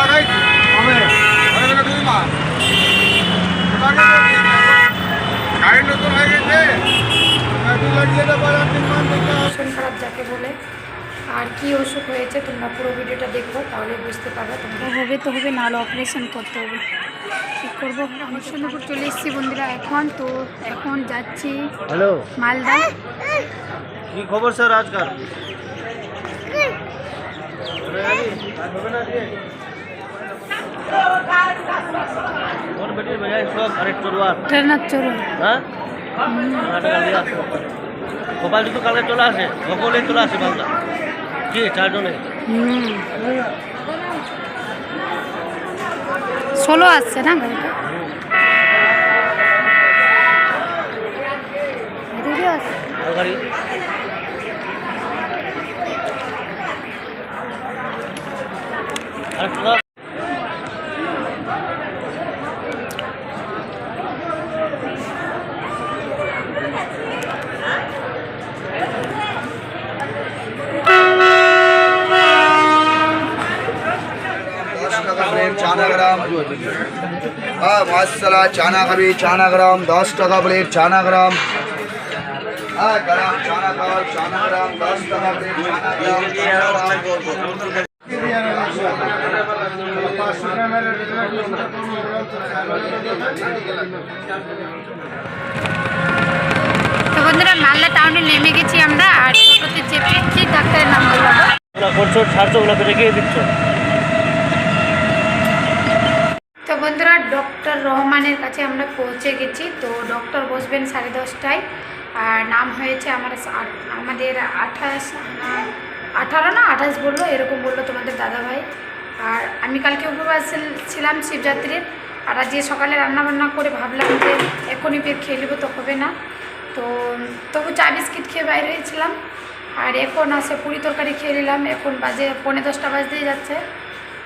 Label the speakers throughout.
Speaker 1: লাগাইছি
Speaker 2: কবে
Speaker 1: দুই মাস গাড়ি নতুন হয়ে গেছে।
Speaker 3: ভীষণ খারাপ যাকে বলে। আর কি অসুখ হয়েছে তোমরা পুরো ভিডিওটা দেখো তাহলে বুঝতে পারবে তোমরা। হবে তো হবে নাহলে অপারেশন করতে হবে। কী করব? আমি সোনাপুর চলে এসেছি বন্ধুরা এখন তো এখন যাচ্ছি
Speaker 2: হ্যালো।
Speaker 3: মালদা।
Speaker 2: কি খবর স্যার আজকাল? গোপাল কিন্তু কালকে চলে আসে? সকলে চলে আসে মালদা কি চারজনে?
Speaker 3: ষোলো আসছে না গাড়িটা? আসছে
Speaker 2: আর
Speaker 1: টাকা প্লেট চানা গ্রাম। হ্যাঁ মশলা চানা খাবি চানা গ্রাম দশ টাকা প্লেট চানা গ্রাম। হ্যাঁ গ্রাম চানা খাও চানা গ্রাম দশ টাকা প্লেট চানা গ্রাম
Speaker 3: তো বন্ধুরা মালদা টাউনে নেমে গেছি আমরা আর টোটোতে চেপেছি ডাক্তারের নাম বললাম
Speaker 2: করছ ছাড়ছো ওগুলোকে রেখে দিচ্ছ
Speaker 3: তো বন্ধুরা, ডক্টর রহমানের কাছে আমরা পৌঁছে গেছি। তো ডক্টর বসবেন সাড়ে দশটায়। আর নাম হয়েছে আমার আমাদের আঠাশ আঠারো না, আঠাশ বলল, এরকম বলল তোমাদের দাদাভাই। আর আমি কালকে উপবাস ছিলাম শিবযাত্রীর। আর আজকে সকালে রান্না বান্না করে ভাবলাম যে এখনই পেট খেয়ে নেব, তো হবে না। তো তবু চা বিস্কিট খেয়ে বাইরে হয়েছিলাম আর এখন আসে পুরি তরকারি খেয়ে নিলাম। এখন বাজে পৌনে দশটা বাজতেই যাচ্ছে।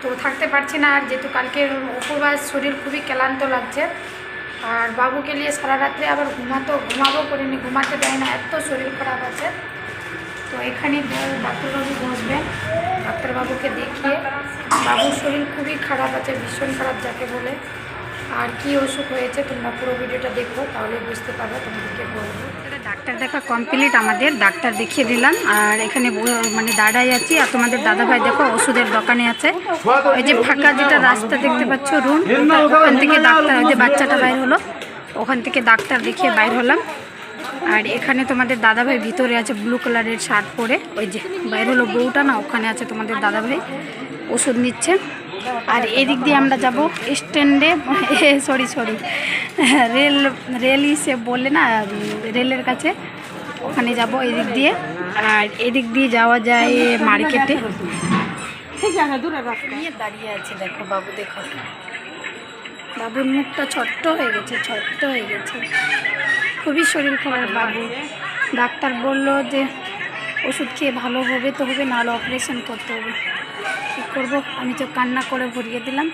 Speaker 3: তো থাকতে পারছি না আর যেহেতু কালকের উপবাস, শরীর খুবই ক্লান্ত লাগছে। আর বাবুকে নিয়ে সারা রাত্রে আবার ঘুমাতো, ঘুমাবো করিনি, ঘুমাতে দেয় না, এত শরীর খারাপ আছে। তো এখানে ডাক্তারবাবু বসবেন, ডাক্তারবাবুকে দেখিয়ে, বাবুর শরীর খুবই খারাপ আছে, ভীষণ খারাপ যাকে বলে। আর কি অসুখ হয়েছে তোমরা পুরো ভিডিওটা দেখো, তাহলে বুঝতে পারবে তোমাদেরকে বলব। ডাক্তার দেখা কমপ্লিট আমাদের, ডাক্তার দেখিয়ে দিলাম। আর এখানে মানে দাঁড়াই আছি, আর তোমাদের দাদাভাই দেখো, ওষুধের দোকানে আছে। ওই যে ফাঁকা যেটা রাস্তা দেখতে পাচ্ছ, রুম, ওখান থেকে ডাক্তার, ওই যে বাচ্চাটা বাইর হলো, ওখান থেকে ডাক্তার দেখিয়ে বাইর হলাম। আর এখানে তোমাদের দাদাভাই ভিতরে আছে ব্লু কালারের শার্ট পরে। ওই যে বাইর হলো বউটা না, ওখানে আছে তোমাদের দাদাভাই। ওষুধ নিচ্ছে। আর এদিক দিয়ে আমরা যাব স্ট্যান্ডে। সরি সরি রেল রেল সে বললে না, রেলের কাছে। ওখানে যাব এদিক দিয়ে। আর এদিক দিয়ে যাওয়া যায় মার্কেটে। দাঁড়িয়ে আছে, দেখো বাবু, দেখো। বাবুর মুখটা ছোট্ট হয়ে গেছে, ছোট্ট হয়ে গেছে। খুবই শরীর খারাপ বাবু। ডাক্তার বলল যে ওষুধ খেয়ে ভালো হবে তো হবে, নাহলে অপারেশন করতে হবে। কী করব? আমি তো কান্না করে ভরিয়ে দিলাম।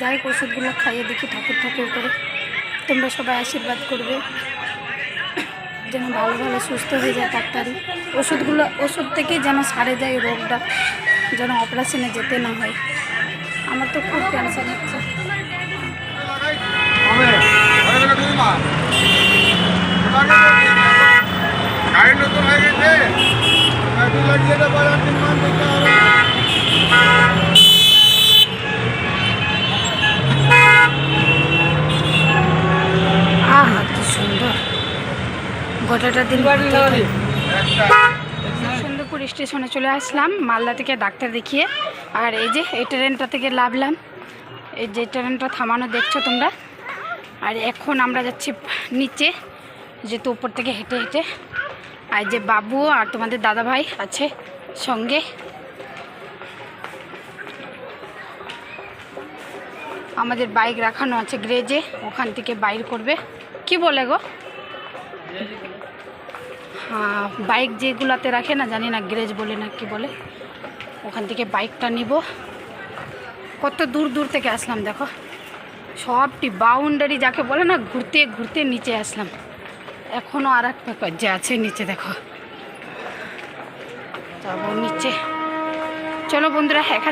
Speaker 3: যাই ওষুধগুলো খাইয়ে দেখি ঠাকুর ঠাকুর করে। তোমরা সবাই আশীর্বাদ করবে। যেন ভালো ভালো সুস্থ হয়ে যায় তাড়াতাড়ি ওষুধগুলো, ওষুধ থেকেই যেন সারে যায় রোগটা, যেন অপারেশনে যেতে না হয়। আমার তো খুব টেনশন হচ্ছে
Speaker 1: গেলে দুই মাস ওটাকে বলছি, গাড়ি নতুন হয়ে গেছে। গাড়ি লাগিয়ে দেবো তিন মাস দেখতে হবে।
Speaker 3: আহা কি সুন্দর। গোটাটা দিন সুন্দরপুর স্টেশনে চলে আসলাম মালদা থেকে ডাক্তার দেখিয়ে। আর এই যে এই ট্রেনটা থেকে লাভলাম। এই যে ট্রেনটা থামানো দেখছ তোমরা? আর এখন আমরা যাচ্ছি নিচে যেহেতু উপর থেকে হেঁটে হেঁটে। আর যে বাবু আর তোমাদের দাদা ভাই আছে সঙ্গে। আমাদের বাইক রাখানো আছে গ্রেজে, ওখান থেকে বাইর করবে। কি বলে গো? হ্যাঁ বাইক যেগুলাতে রাখে না, জানি না গ্রেজ বলে না কি বলে, ওখান থেকে বাইকটা নিব। কত দূর দূর থেকে আসলাম দেখো। সবটি বাউন্ডারি যাকে বলে না, ঘুরতে ঘুরতে নিচে আসলাম। এখনও আর একটা যে আছে নিচে দেখো। যাব নিচে। চলো বন্ধুরা এখান